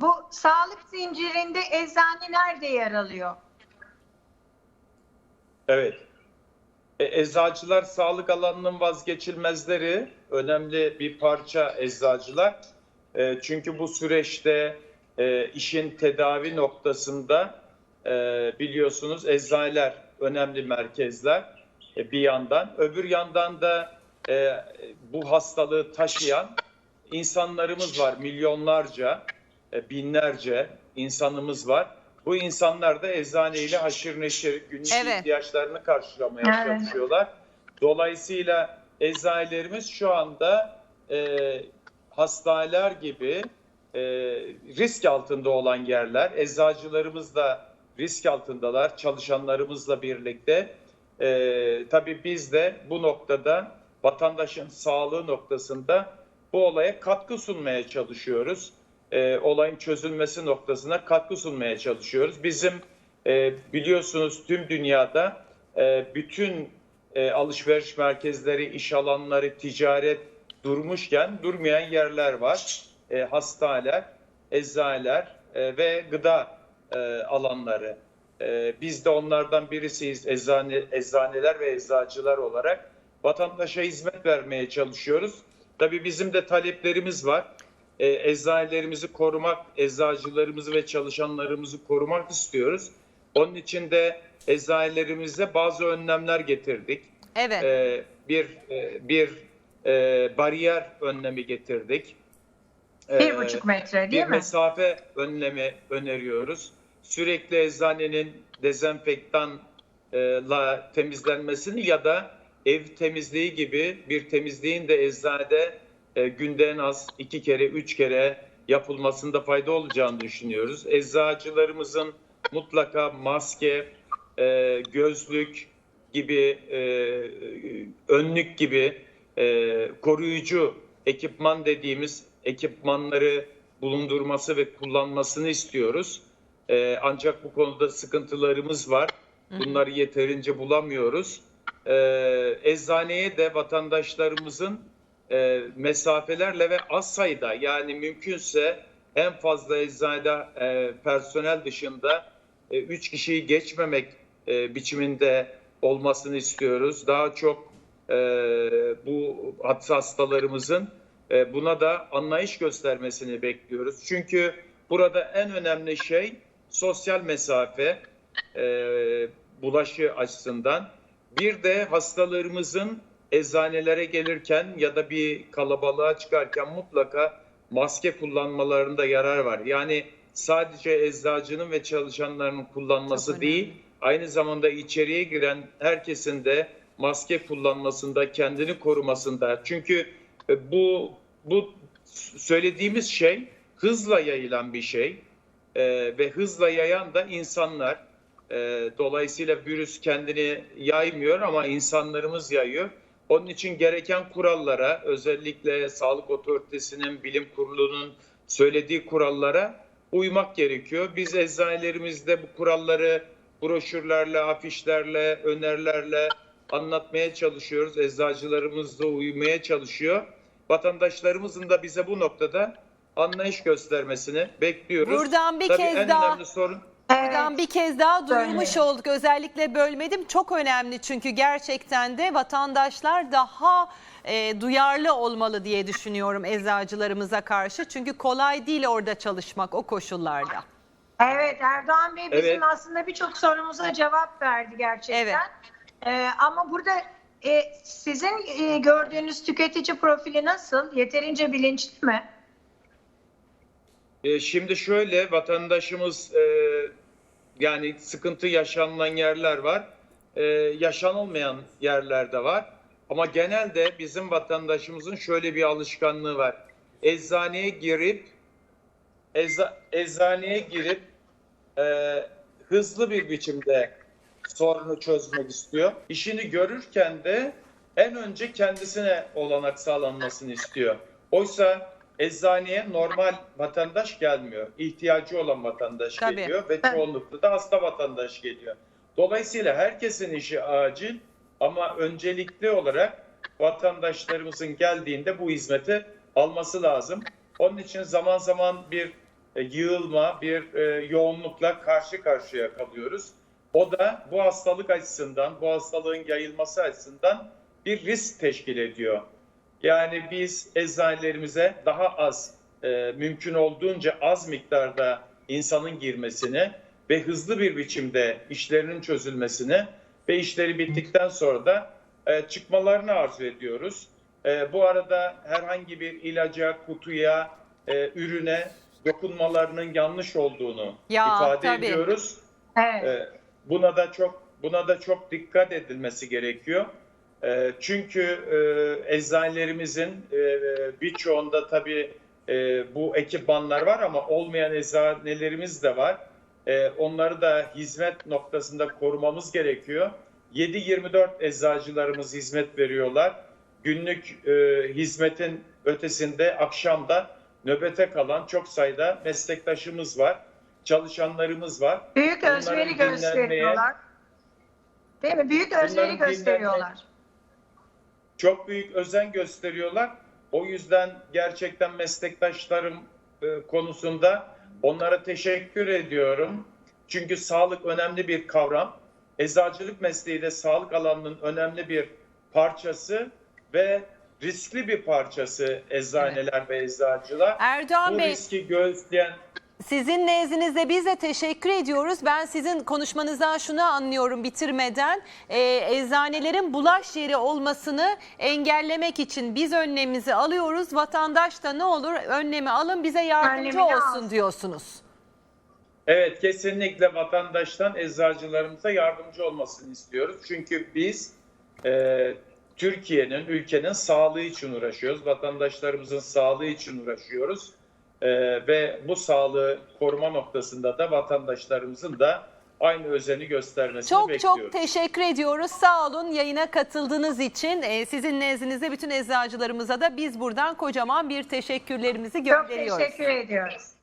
Bu sağlık zincirinde eczane nerede yer alıyor? Evet. E, eczacılar sağlık alanının vazgeçilmezleri. Önemli bir parça eczacılar. E, çünkü bu süreçte e, işin tedavi noktasında e, biliyorsunuz eczaneler önemli merkezler e, bir yandan. Öbür yandan da e, bu hastalığı taşıyan insanlarımız var. Milyonlarca, binlerce insanımız var. Bu insanlar da eczaneyle haşır neşir günlük Evet. ihtiyaçlarını karşılamaya Evet. çalışıyorlar. Dolayısıyla eczanelerimiz şu anda e, hastaneler gibi e, risk altında olan yerler. Eczacılarımız da risk altındalar çalışanlarımızla birlikte. E, tabii biz de bu noktada vatandaşın sağlığı noktasında bu olaya katkı sunmaya çalışıyoruz. E, olayın çözülmesi noktasına katkı sunmaya çalışıyoruz. Bizim e, biliyorsunuz tüm dünyada e, bütün e, alışveriş merkezleri, iş alanları, ticaret durmuşken durmayan yerler var. E, hastaneler, eczaneler e, ve gıda e, alanları. E, biz de onlardan birisiyiz eczane, eczaneler ve eczacılar olarak. Vatandaşa hizmet vermeye çalışıyoruz. Tabii bizim de taleplerimiz var. E, eczanelerimizi korumak, eczacılarımızı ve çalışanlarımızı korumak istiyoruz. Onun için de eczanelerimize bazı önlemler getirdik. Evet. Ee, bir e, bir e, bariyer önlemi getirdik. Ee, Bir buçuk metre değil bir mi? mesafe önlemi öneriyoruz. Sürekli eczanenin dezenfektanla temizlenmesini ya da ev temizliği gibi bir temizliğin de eczanede e, günde en az iki kere, üç kere yapılmasında fayda olacağını düşünüyoruz. Eczacılarımızın mutlaka maske, e, gözlük gibi, e, önlük gibi e, koruyucu ekipman dediğimiz ekipmanları bulundurması ve kullanmasını istiyoruz. E, ancak bu konuda sıkıntılarımız var. Bunları yeterince bulamıyoruz. E, eczaneye de vatandaşlarımızın e, mesafelerle ve az sayıda yani mümkünse en fazla eczanede e, personel dışında 3 kişiyi geçmemek e, biçiminde olmasını istiyoruz. Daha çok e, bu hastalarımızın e, buna da anlayış göstermesini bekliyoruz. Çünkü burada en önemli şey sosyal mesafe e, bulaşı açısından. Bir de hastalarımızın eczanelere gelirken ya da bir kalabalığa çıkarken mutlaka maske kullanmalarında yarar var. Yani sadece eczacının ve çalışanların kullanması değil, aynı zamanda içeriye giren herkesin de maske kullanmasında, kendini korumasında. Çünkü e, bu bu söylediğimiz şey hızla yayılan bir şey E, ve hızla yayan da insanlar. E, dolayısıyla virüs kendini yaymıyor ama insanlarımız yayıyor. Onun için gereken kurallara, özellikle Sağlık Otoritesi'nin, Bilim Kurulu'nun söylediği kurallara uymak gerekiyor. Biz eczanelerimizde bu kuralları broşürlerle, afişlerle, önerilerle anlatmaya çalışıyoruz. Eczacılarımız da uymaya çalışıyor. Vatandaşlarımızın da bize bu noktada anlayış göstermesini bekliyoruz. Buradan bir Tabii kez en daha- önemli sorun Buradan bir kez daha duyurmuş Söyle. olduk. Özellikle bölmedim. Çok önemli çünkü gerçekten de vatandaşlar daha e, duyarlı olmalı diye düşünüyorum eczacılarımıza karşı. Çünkü kolay değil orada çalışmak o koşullarda. Evet Erdoğan Bey bizim Evet. aslında birçok sorumuza cevap verdi gerçekten. Evet. Ee, ama burada e, sizin e, gördüğünüz tüketici profili nasıl? Yeterince bilinçli mi? E, Şimdi şöyle vatandaşımız e, yani sıkıntı yaşanılan yerler var, e, yaşanılmayan yerler de var. Ama genelde bizim vatandaşımızın şöyle bir alışkanlığı var. Eczaneye girip ecza, eczaneye girip e, hızlı bir biçimde sorunu çözmek istiyor. İşini görürken de en önce kendisine olanak sağlanmasını istiyor. Oysa eczaneye normal vatandaş gelmiyor. İhtiyacı olan vatandaş Tabii. geliyor ve çoğunlukla da hasta vatandaş geliyor. Dolayısıyla herkesin işi acil ama öncelikli olarak vatandaşlarımızın geldiğinde bu hizmeti alması lazım. Onun için zaman zaman bir e, yığılma, bir e, yoğunlukla karşı karşıya kalıyoruz. O da bu hastalık açısından, bu hastalığın yayılması açısından bir risk teşkil ediyor. Yani biz eczanelerimize daha az, e, mümkün olduğunca az miktarda insanın girmesini ve hızlı bir biçimde işlerinin çözülmesini ve işleri bittikten sonra da e, çıkmalarını arzu ediyoruz. E, bu arada herhangi bir ilaca, kutuya, e, ürüne dokunmalarının yanlış olduğunu Ya, ifade tabii. ediyoruz. Evet. E, buna da çok buna da çok dikkat edilmesi gerekiyor. E, çünkü e, eczanelerimizin e, birçoğunda tabii e, bu ekipmanlar var ama olmayan eczanelerimiz de var. E, onları da hizmet noktasında korumamız gerekiyor. 7-24 eczacılarımız hizmet veriyorlar. Günlük e, hizmetin ötesinde akşamda nöbete kalan çok sayıda meslektaşımız var, çalışanlarımız var. Büyük özveri gösteriyorlar. Değil mi? Büyük özveri gösteriyorlar. Çok büyük özen gösteriyorlar. O yüzden gerçekten meslektaşlarım e, konusunda onlara teşekkür ediyorum. Çünkü sağlık önemli bir kavram. Eczacılık mesleği de sağlık alanının önemli bir parçası ve riskli bir parçası eczaneler ve eczacılar. Erdoğan Bu Bey riski göğüsleyen Sizin nezdinizde biz de teşekkür ediyoruz. Ben sizin konuşmanızdan şunu anlıyorum bitirmeden. E, eczanelerin bulaş yeri olmasını engellemek için biz önlemimizi alıyoruz. Vatandaş da ne olur önlemi alın bize yardımcı Önlemini olsun alsın. diyorsunuz. Evet kesinlikle vatandaştan eczacılarımıza yardımcı olmasını istiyoruz. Çünkü biz e, Türkiye'nin, ülkenin sağlığı için uğraşıyoruz. Vatandaşlarımızın sağlığı için uğraşıyoruz. E, ve bu sağlığı koruma noktasında da vatandaşlarımızın da aynı özeni göstermesini Çok bekliyoruz. çok teşekkür ediyoruz. Sağ olun yayına katıldığınız için. E, sizin nezdinizde bütün eczacılarımıza da biz buradan kocaman bir teşekkürlerimizi Çok gönderiyoruz. teşekkür ediyoruz.